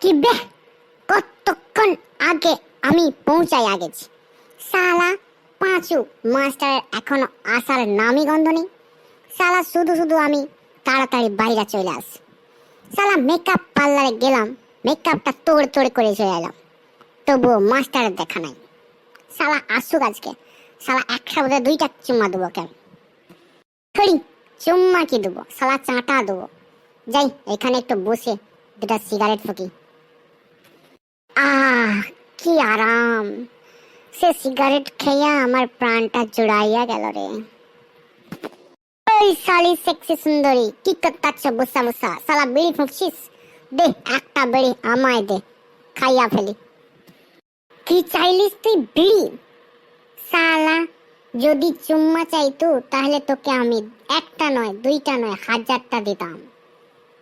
কি বে কতক্ষণ আগে আমি পৌঁছাই আগেছি সালা পাঁচু মাস্টার এখনও আসার নামই গন্ধ নেই। সালা শুধু শুধু আমি তাড়াতাড়ি বাইরে চলে আসি সালা মেকআপ পার্লারে গেলাম মেকআপটা তোড় তোড় করে চলে এলাম। তবুও মাস্টারের দেখা নাই। সালা আসুক আজকে। সালা একটা বোধ দুইটা চুম্মা দেবো কেন থরি চুম্মা কি দেবো? সালা চাটা দেবো। যাই, এখানে একটু বসে দুটা সিগারেট ফুকি। কি আরাম। সে সিগারেট আমার প্রাণটা জুড়াইয়া গেল রে। শালি সেক্সি সুন্দরী, কি করতাচ্ছ সালা বিড়ি ফুঁকছিস? দে, একটা বিড়ি আমায় দে, খাইয়া ফেলি। কি চাইলিস তুই বিড়ি? সালা যদি চুম্মা চাইতো, তাহলে তোকে আমি একটা নয়, দুইটা নয়, হাজারটা দিতাম।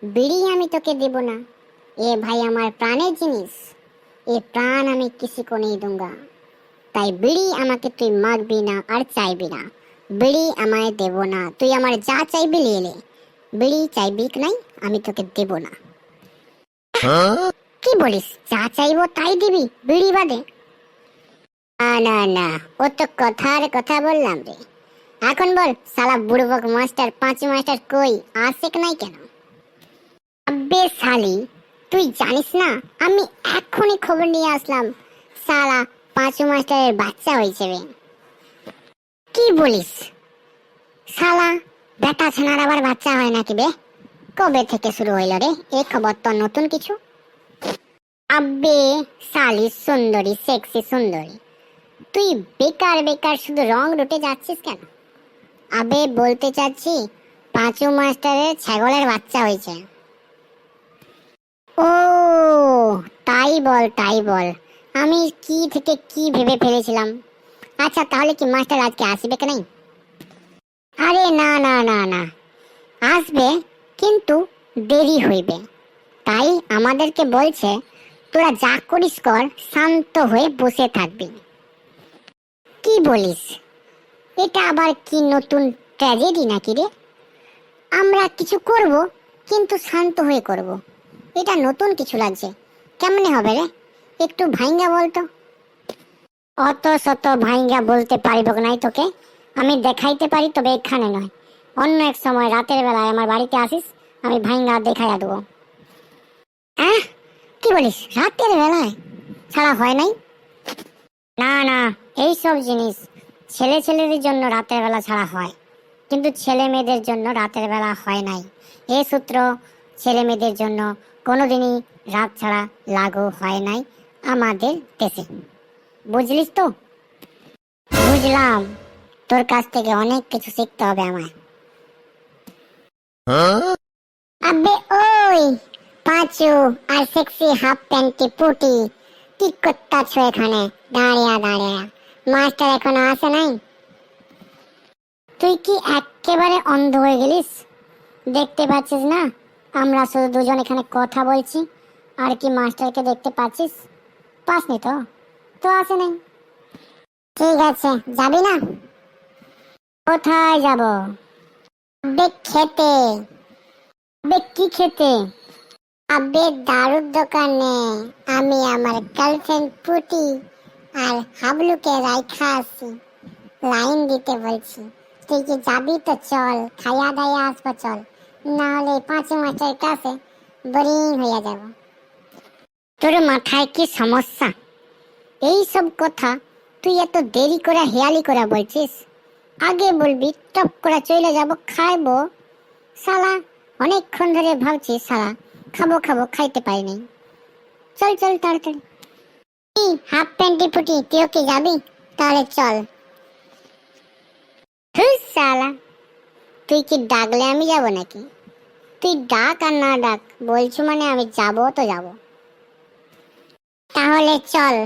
বিড়ি আমি তোকে দেব না। এ ভাই আমার প্রাণের জিনিস। এ প্রাণ আমি কিছু কোনেই দুঙ্গা। তাই বিড়ি আমাকে তুই মাগবি না আর চাইবি না। বিড়ি আমায় দেব না। তুই আমার যা চাইবি নিয়ে বিড়ি চাইবি কি নাই আমি তোকে দেব না। হ্যাঁ? কি বলিস? যা চাইব তাই দিবি? বিড়ি বাদে। না না ও তো কথার কথা বললাম রে। এখন বল সালা বুড়বক মাস্টার পাঁচ মাস্টার কই? আসে নাই কেন? আব্বে শালি। তুই জানিস না, আমি এখনই খবর নিয়ে আসলাম। সালা পাঁচু মাস্টারের বাচ্চা হয়েছে রে কি বলিস? শালা বেটা ছানার আবার বাচ্চা হয় নাকি বে? কবে থেকে শুরু হইল রে? এই খবর তো নতুন কিছু। আব্বে, শালি সুন্দরী সেক্সি সুন্দরী। তুই বেকার বেকার শুধু রং রুটে যাচ্ছিস কেন? আবে, বলতে চাচ্ছি, পাঁচু মাস্টারের ছাগলের বাচ্চা হয়েছে। ও, তাই বল তাই বল। আমি কি থেকে কি ভেবে ফেলেছিলাম? আচ্ছা তাহলে কি মাস্টার আজকে আসবে কি নাই? আরে না না না না। আসবে, কিন্তু দেরি হইবে। তাই আমাদেরকে বলছে, তোরা যা করিস কর, শান্ত হয়ে বসে থাকবি। কি বলিস? এটা আবার কি নতুন ট্র্যাজেডি নাকি রে? আমরা কিছু করব, কিন্তু শান্ত হয়ে করব। এটা নতুন কিছু লাগছে। কেমনে হবে রে? একটু ভাইঙ্গা বলতো। অত শত ভাইঙ্গা বলতে পারিব নাই তোকে। আমি দেখাইতে পারি, তবে এখানে নয়। অন্য এক সময় রাতের বেলায় আমার বাড়িতে আসিস, আমি ভাইঙ্গা দেখাইয়া দেবো। হ্যাঁ কি বলিস? রাতের বেলায়? ছাড়া হয় নাই? না না এই সব জিনিস ছেলে ছেলেদের জন্য রাতের বেলা ছাড়া হয়। কিন্তু ছেলে মেয়েদের জন্য রাতের বেলা হয় নাই। এ সূত্র ছেলে মেয়েদের জন্য কোনোদিনই রাত ছাড়া লাগু হয় নাই আমাদের দেশে। বুঝলিস তো? বুঝলাম। তোর কাছ থেকে অনেক কিছু শিখতে হবে আমায়। আবে ওই পাঁচু আর সেক্সি হাফ প্যান্টি পুটি কি করতেছ এখানে? দাঁড়িয়া দাঁড়িয়া। মাস্টার এখনও আসে নাই? তুই কি একেবারে অন্ধ হয়ে গেলিস? দেখতে পাচ্ছিস না? আমরা শুধু দুজন এখানে কথা বলছি। আর কি মাস্টারকে দেখতে পাচ্ছিস? পাসনি তো? তো আসে নাই। ঠিক আছে, যাবি না? কোথায় যাব? আবে খেতে। আবে কি খেতে? আবে দারুর দোকানে। আমি আমার গার্লফ্রেন্ড পুটি আর হাবলুকে রাইখা আছি। লাইন দিতে বলছি। তুই কি যাবি তো চল, খাইয়া দাইয়া আসব, চল। না হলে পাঁচ মাসের কাছে বোরিং হইয়া যাব। তোর মাথায় কি সমস্যা? এই সব কথা তুই এত দেরি করে হেয়ালি করে বলছিস? আগে বলবি, টপ করে চলে যাব, খাইবো। শালা, অনেকক্ষণ ধরে ভাবছি, শালা, খাব খাব, খাইতে পারিনি চল চল, তাড়াতাড়ি। হাফ প্যান্টি ফুটি তুইও কি যাবি? তাহলে চল। হুস, শালা। তুই কি ডাকলে আমি যাব নাকি? তুই ডাক আর না ডাক বলছো মানে আমি যাব তো যাব। তাহলে চল।